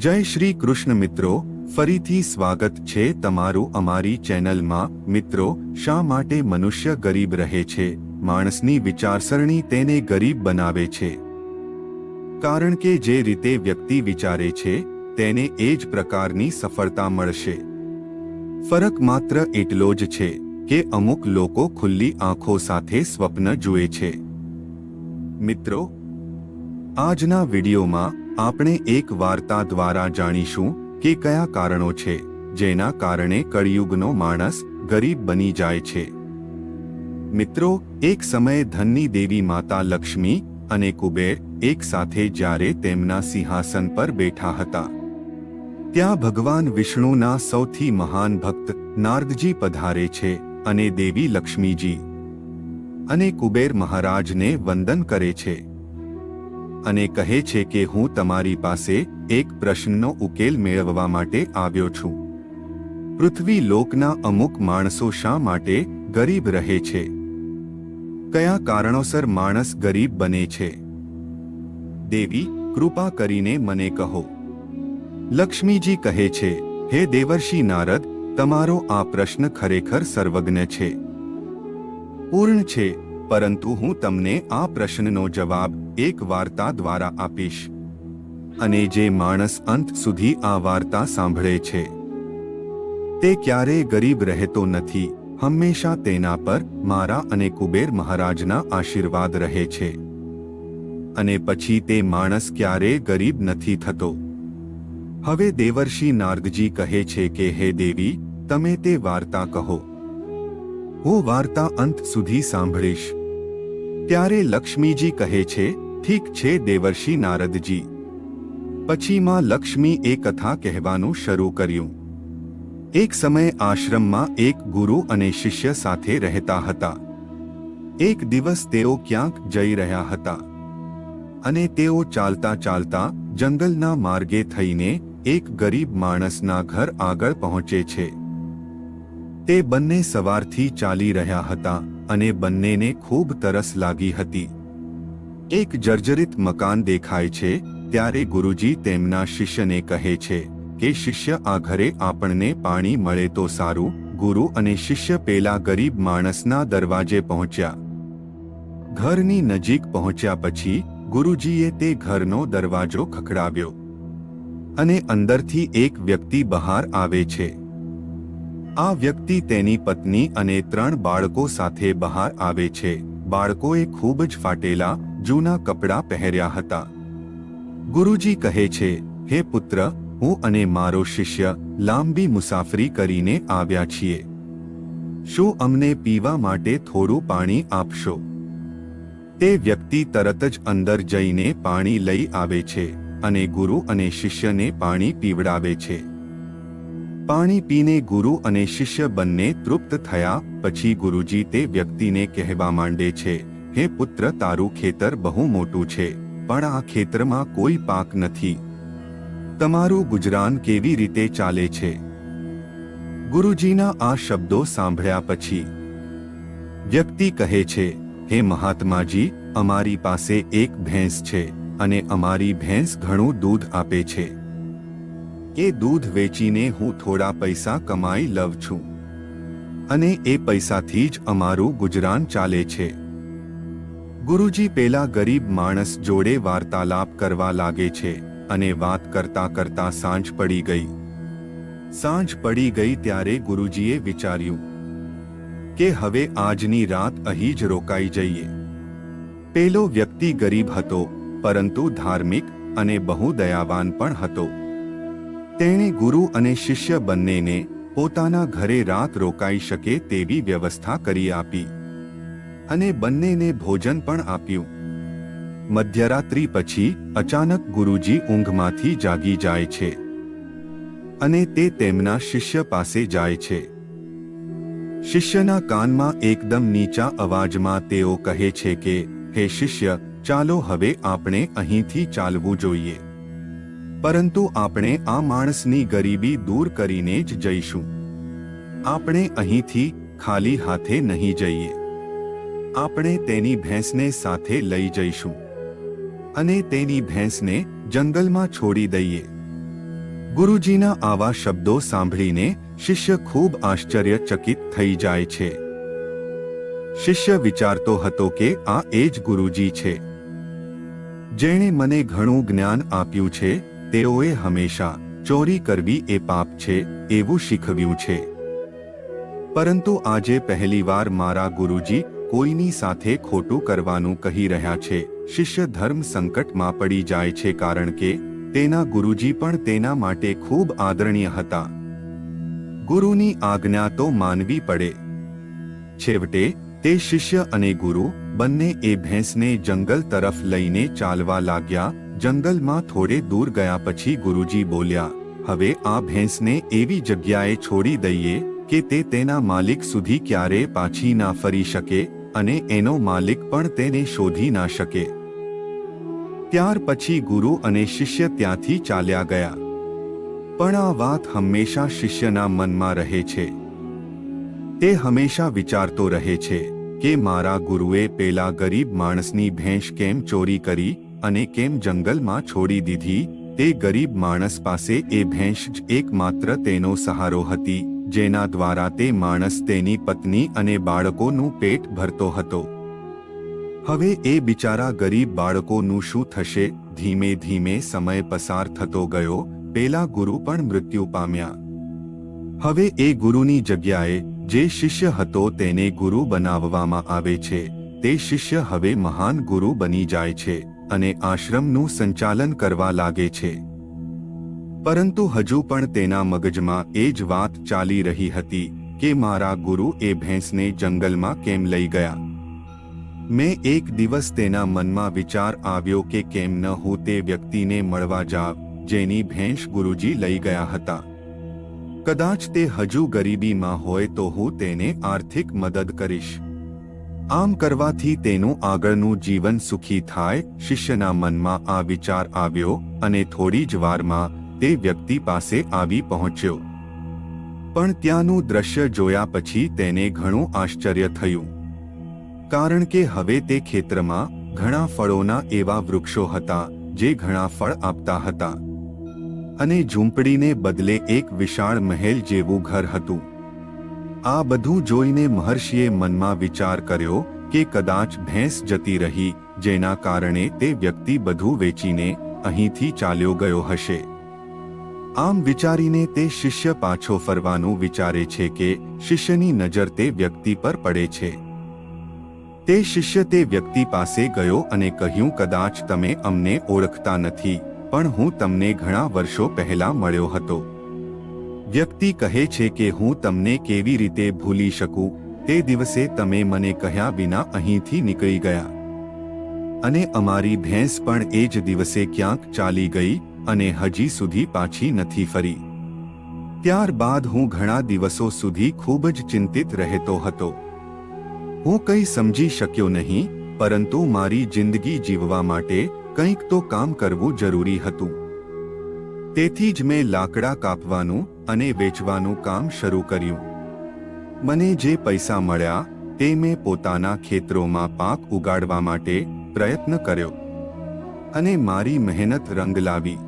જય શ્રી કૃષ્ણ મિત્રો, ફરીથી સ્વાગત છે તમારું અમારી ચેનલમાં. મિત્રો, શા માટે મનુષ્ય ગરીબ રહે છે? માણસની વિચારસરણી તેને ગરીબ બનાવે છે. કારણ કે જે રીતે વ્યક્તિ વિચારે છે, તેને એ જ પ્રકારની સફળતા મળશે. ફરક માત્ર એટલો જ છે કે અમુક લોકો ખુલ્લી આંખો સાથે સ્વપ્ન જુએ છે. મિત્રો, આજના વિડીયોમાં આપણે એક વાર્તા દ્વારા જાણીશું કે કયા કારણો છે, જેના કારણે કળિયુગનો માણસ ગરીબ બની જાય છે. મિત્રો, એક સમયે ધનની દેવી માતા લક્ષ્મી અને કુબેર એક સાથે જ્યારે તેમના સિંહાસન પર બેઠા હતા. ત્યાં ભગવાન વિષ્ણુના સૌથી મહાન ભક્ત નારદજી પધારે છે અને દેવી લક્ષ્મીજી અને કુબેર મહારાજને વંદન કરે છે. અને કહે છે કે હું તમારી પાસે એક પ્રશ્નનો ઉકેલ મેળવવા માટે આવ્યો છું. પૃથ્વી લોકના અમુક માણસો શા માટે ગરીબ રહે છે? કયા કારણોસર માણસ ગરીબ બને છે? દેવી, કૃપા કરીને મને કહો. લક્ષ્મીજી કહે છે, હે દેવર્ષિ નારદ, તમારો આ પ્રશ્ન ખરેખર સર્વજ્ઞ છે. પૂર્ણ છે. પરંતુ હું તમને આ પ્રશ્નનો જવાબ એક વાર્તા દ્વારા આપીશ. અને જે માણસ અંત સુધી આ વાર્તા સાંભળે છે. તે ક્યારેય ગરીબ રહેતો નથી, હંમેશા તેના પર મારા અને કુબેર મહારાજના આશીર્વાદ રહે છે. અને પછી તે માણસ ક્યારેય ગરીબ નથી થતો. હવે દેવર્ષિ નારદજી કહે છે કે, હે દેવી, તમે તે વાર્તા કહો. હું વાર્તા અંત સુધી સાંભળીશ. ત્યારે લક્ષ્મીજી કહે છે, ઠીક છે દેવર્ષિ નારદજી. પછી માં લક્ષ્મી એ કથા કહેવાનું શરૂ કર્યું. એક સમયે આશ્રમમાં એક ગુરુ અને શિષ્ય સાથે રહેતા હતા. એક દિવસ તેઓ ક્યાંક જઈ રહ્યા હતા. અને તેઓ ચાલતા ચાલતા જંગલના માર્ગે થઈને એક ગરીબ માણસના ઘર આગળ પહોંચે છે. તે બંને સવારથી ચાલી રહ્યા હતા. અને બંનેને ખૂબ તરસ લાગી હતી. એક જર્જરિત મકાન દેખાય છે, ત્યારે ગુરુજી તેમના શિષ્યને કહે છે કે, શિષ્ય, આ ઘરે આપણને પાણી મળે તો સારું. ગુરુ અને શિષ્ય પેલા ગરીબ માણસના દરવાજે પહોંચ્યા. ઘરની નજીક પહોંચ્યા પછી, ગુરુજીએ તે ઘરનો દરવાજો ખખડાવ્યો. અને અંદરથી એક વ્યક્તિ બહાર આવે છે. આ વ્યક્તિ તેની પત્ની અને ત્રણ બાળકો સાથે બહાર આવે છે. બાળકોએ ખૂબ જ ફાટેલા, જૂના કપડાં પહેર્યા હતા. ગુરુજી કહે છે, હે પુત્ર, હું અને મારો શિષ્ય લાંબી મુસાફરી કરીને આવ્યા છીએ. શું અમને પીવા માટે થોડું પાણી આપશો તે વ્યક્તિ તરત જ અંદર જઈને પાણી લઈ આવે છે અને ગુરુ અને શિષ્યને પાણી પીવડાવે છે. પાણી પીને ગુરુ અને શિષ્ય બંને તૃપ્ત થયા, પછી ગુરુજી તે વ્યક્તિને કહેવા માંડે છે, હે પુત્ર, તારું ખેતર બહુ મોટું છે, પણ આ ખેતરમાં કોઈ પાક નથી. તમારું ગુજરાન કેવી રીતે ચાલે છે ગુરુજીના આ શબ્દો સાંભળ્યા પછી, વ્યક્તિ કહે છે, હે મહાત્માજી, અમારી પાસે એક ભેંસ છે, અને અમારી ભેંસ ઘણું દૂધ આપે છે. એ દૂધ વેચીને હું થોડા પૈસા કમાઈ લઉં છું. અને એ પૈસાથી જ અમારું ગુજરાન ચાલે છે. ગુરુજી પેલા ગરીબ માણસ જોડે વાર્તાલાપ કરવા લાગે છે અને વાત કરતા કરતા સાંજ પડી ગઈ. સાંજ પડી ગઈ ત્યારે ગુરુજીએ વિચાર્યું કે હવે આજની રાત અહીં જ રોકાઈ જઈએ. પેલો વ્યક્તિ ગરીબ હતો, પરંતુ ધાર્મિક અને બહુ દયાવાન પણ હતો. તેણે ગુરુ અને શિષ્ય બંનેને પોતાના ઘરે રાત રોકાઈ શકે તેવી વ્યવસ્થા કરી આપી. અને બંનેને ભોજન પણ આપ્યું. મધ્યરાત્રિ પછી અચાનક ગુરુજી ઊંઘમાંથી જાગી જાય છે. અને તે તેમના શિષ્ય પાસે જાય છે. શિષ્યના કાનમાં એકદમ નીચા અવાજમાં તેઓ કહે છે કે, હે શિષ્ય, ચાલો હવે આપણે અહીંથી ચાલવું જોઈએ. પરંતુ આપણે આ માણસની ગરીબી દૂર કરીને જ જઈશું. આપણે અહીંથી ખાલી હાથે નહીં જઈએ. આપણે તેની ભેંસને સાથે લઈ જઈશું. અને તેની ભેંસને જંગલમાં છોડી દઈએ. ગુરુજીના આવા શબ્દો સાંભળીને શિષ્ય ખૂબ આશ્ચર્યચકિત થઈ જાય છે. શિષ્ય વિચારતો હતો કે આ એ જ ગુરુજી છે. જેણે મને ઘણું જ્ઞાન આપ્યું છે તેઓએ હંમેશા ચોરી કરવી એ પાપ છે એવું શીખવ્યું છે. પરંતુ આજે પહેલીવાર મારા ગુરુજી કોઈની સાથે ખોટું કરવાનું કહી રહ્યા છે. શિષ્ય ધર્મ સંકટમાં પડી જાય છે કારણ કે તેના ગુરુજી પણ તેના માટે ખૂબ આદરણીય હતા. ગુરુની આજ્ઞા તો માનવી પડે. છેવટે તે શિષ્ય અને ગુરુ બંને એ ભેંસને જંગલ તરફ લઈને ચાલવા લાગ્યા જંગલમાં થોડે દૂર ગયા પછી ગુરુજી બોલ્યા, હવે આ ભેંસને એવી જગ્યાએ છોડી દઈએ કે તે તેના માલિક સુધી ક્યારે પાછી ના ફરી શકે અને એનો માલિક પણ તેને શોધી ના શકે. ત્યાર પછી ગુરુ અને શિષ્ય ત્યાંથી ચાલ્યા ગયા. પણ આ વાત હંમેશા શિષ્યના મનમાં રહે છે. તે હંમેશા વિચારતો રહે છે કે મારા ગુરુએ પેલા ગરીબ માણસની ભેંસ કેમ ચોરી કરી અને કેમ જંગલમાં છોડી દીધી? તે ગરીબ માણસ પાસે એ ભેંસ જ એકમાત્ર તેનો સહારો હતી, જેના દ્વારા તે માણસ તેની પત્ની અને બાળકોનું પેટ ભરતો હતો. હવે એ બિચારા ગરીબ બાળકોનું શું થશે? ધીમે ધીમે સમય પસાર થતો ગયો, પેલા ગુરુ પણ મૃત્યુ પામ્યા. હવે એ ગુરુની જગ્યાએ જે શિષ્ય હતો તેને ગુરુ બનાવવામાં આવે છે, તે શિષ્ય હવે મહાન ગુરુ બની જાય છે. અને આશ્રમનું સંચાલન કરવા લાગે છે. પરંતુ હજુ પણ તેના મગજમાં એ જ વાત ચાલી રહી હતી કે મારા ગુરુ એ ભેંસને જંગલમાં કેમ લઈ ગયા? મેં એક દિવસ તેના મનમાં વિચાર આવ્યો કે કેમ ન હું તે વ્યક્તિને મળવા જાવ જેની ભેંસ ગુરુજી લઈ ગયા હતા. કદાચ તે હજુ ગરીબીમાં હોય તો હું તેને આર્થિક મદદ કરીશ. આમ કરવાથી તેનું આગળનું જીવન સુખી થાય, શિષ્યના મનમાં આ વિચાર આવ્યો અને થોડી જ વારમાં તે વ્યક્તિ પાસે આવી પહોંચ્યો. પણ ત્યાંનું દ્રશ્ય જોયા પછી તેને ઘણું આશ્ચર્ય થયું. કારણ કે હવે તે ખેતરમાં ઘણા ફળોના એવા વૃક્ષો હતા, જે ઘણા ફળ આપતા હતા. અને ઝૂંપડીને બદલે એક વિશાળ મહેલ જેવું ઘર હતું. આ બધું જોઈને મહર્ષિએ મનમાં વિચાર કર્યો કે કદાચ ભેંસ જતી રહી, જેના કારણે તે વ્યક્તિ બધું વેચીને અહીંથી ચાલ્યો ગયો હશે. આમ વિચારીને તે શિષ્ય પાછો ફરવાનું વિચારે છે કે શિષ્યની નજર તે વ્યક્તિ પર પડે છે. તે શિષ્ય તે વ્યક્તિ પાસે ગયો અને કહ્યું, કદાચ તમે અમને ઓળખતા નથી, પણ હું તમને ઘણા વર્ષો પહેલા મળ્યો હતો. વ્યક્તિ કહે છે કે હું તમને કેવી રીતે ભૂલી શકું? તે દિવસે તમે મને કહ્યા વિના અહીંથી નીકળી ગયા. અને અમારી ભેંસ પણ એ જ દિવસે ક્યાંક ચાલી ગઈ અને હજી સુધી પાછી નથી ફરી. ત્યારબાદ હું ઘણા દિવસો સુધી ખૂબ જ ચિંતિત રહેતો હતો. હું કંઈ સમજી શક્યો નહીં, પરંતુ મારી જિંદગી જીવવા માટે કંઈક તો કામ કરવું જરૂરી હતું. તેથી જ મેં લાકડા કાપવાનું અને વેચવાનું કામ શરૂ કર્યું. મને જે પૈસા મળ્યા, તે મેં પોતાના ખેતરોમાં પાક ઉગાડવા માટે પ્રયત્ન કર્યો. અને મારી મહેનત રંગ લાવી.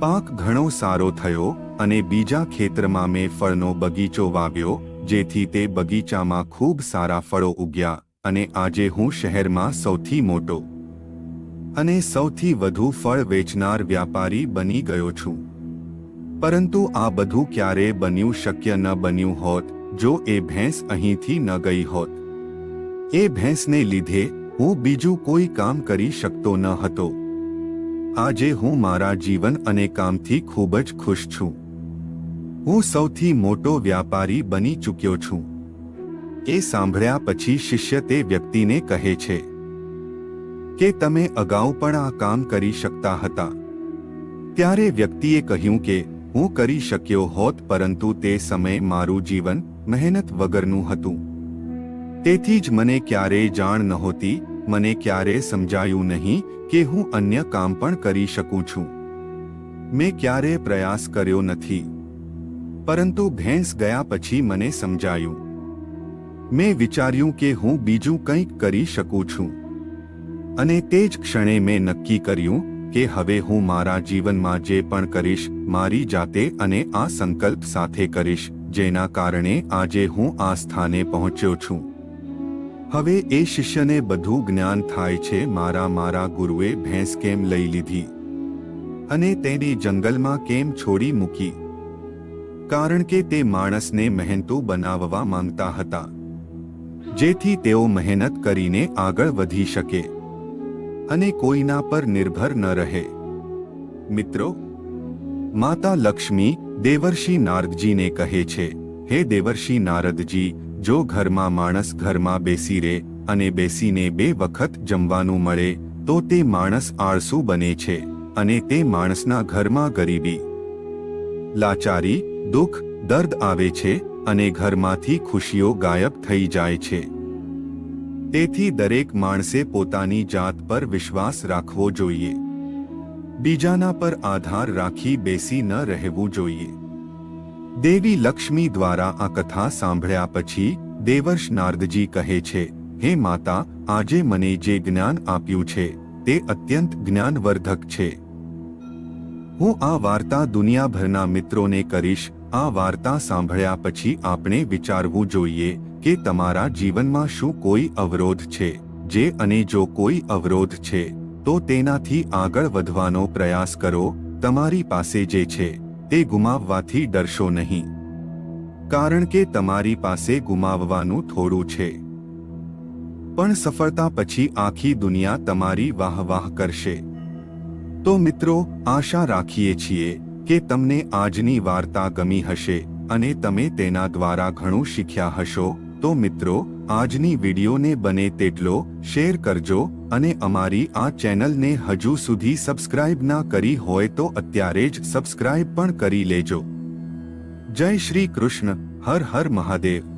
પાક ઘણો સારો થયો અને બીજા ખેતરમાં મેં ફળનો બગીચો વાવ્યો, જેથી તે બગીચામાં ખૂબ સારા ફળો ઉગ્યા અને આજે હું શહેરમાં સૌથી મોટો અને સૌથી વધુ ફળ વેચનાર વ્યાપારી બની ગયો છું. પરંતુ આ બધું ક્યારે બન્યું શક્ય ન બન્યું હોત, જો એ ભેંસ અહીંથી ન ગઈ હોત. એ ભેંસને લીધે હું બીજું કોઈ કામ કરી શકતો ન હતો. આજે હું મારા જીવન અને કામથી ખૂબ જ ખુશ છું. હું સૌથી મોટો વ્યાપારી બની ચૂક્યો છું. એ સાંભળ્યા પછી શિષ્ય તે વ્યક્તિને કહે છે કે તમે અગાઉ પણ આ કામ કરી શકતા હતા. ત્યારે વ્યક્તિએ કહ્યું કે, હું કરી શક્યો હોત, પરંતુ તે સમયે મારું જીવન મહેનત વગરનું હતું. તેથી જ મને ક્યારેય જાણ નહોતી, મને ક્યારેય સમજાયું નહીં કે હું અન્ય કામ પણ કરી શકું છું. મેં ક્યારેય પ્રયાસ કર્યો નથી. પરંતુ ભેંસ ગયા પછી મને સમજાયું. મેં વિચાર્યું કે હું બીજું કંઈક કરી શકું છું. અને તે જ ક્ષણે મેં નક્કી કર્યું કે હવે હું મારા જીવનમાં જે પણ કરીશ, મારી જાતે અને આ સંકલ્પ સાથે કરીશ, જેના કારણે આજે હું આ સ્થાને પહોંચ્યો છું. હવે એ શિષ્યને બધું જ્ઞાન થાય છે, મારા મારા ગુરુએ ભેંસ કેમ લઈ લીધી? અને તેને જંગલમાં કેમ છોડી મૂકી? કારણ કે તે માણસને મહેનતુ બનાવવા માંગતા હતા. જેથી તેઓ મહેનત કરીને આગળ વધી શકે. અને કોઈના પર નિર્ભર ન રહે. મિત્રો, માતા લક્ષ્મી દેવર્ષિ નારદજીને કહે છે, હે દેવર્ષિ નારદજી, જો ઘરમાં માણસ ઘરમાં બેસી રહે અને બેસીને બે વખત જમવાનું મળે, તો તે માણસ આળસુ બને છે અને તે માણસના ઘરમાં ગરીબી, લાચારી, દુઃખ, દર્દ આવે છે અને ઘરમાંથી ખુશીઓ ગાયબ થઈ જાય છે. તેથી દરેક માણસે પોતાની જાત પર વિશ્વાસ રાખવો જોઈએ. બીજાના પર આધાર રાખી બેસી ન રહેવું જોઈએ. દેવી લક્ષ્મી દ્વારા આ કથા સાંભળ્યા પછી, દેવર્ષ નારદજી કહે છે, હે માતા, આજે મને જે જ્ઞાન આપ્યું છે, તે અત્યંત જ્ઞાનવર્ધક છે. હું આ વાર્તા દુનિયાભરના મિત્રોને કરીશ આ વાર્તા સાંભળ્યા પછી આપણે વિચારવું જોઈએ કે તમારા જીવનમાં શું કોઈ અવરોધ છે, જે અને જો કોઈ અવરોધ છે, તો તેનાથી આગળ વધવાનો પ્રયાસ કરો, તમારી પાસે જે છે, તે ગુમાવવાથી ડરશો નહીં. કારણ કે તમારી પાસે ગુમાવવાનું થોડું છે. પણ સફળતા પછી આખી દુનિયા તમારી વાહ વાહ કરશે. તો મિત્રો, આશા રાખીએ છીએ કે તમને આજની વાર્તા ગમી હશે અને તમે તેના દ્વારા ઘણું શીખ્યા હશો, તો મિત્રો, આજની વિડીયોને બને તેટલો શેર કરજો અને અમારી આ ચેનલને હજુ સુધી સબસ્ક્રાઇબ ના કરી હોય તો અત્યારે જ સબસ્ક્રાઇબ પણ કરી લેજો. જય શ્રી કૃષ્ણ, હર હર મહાદેવ.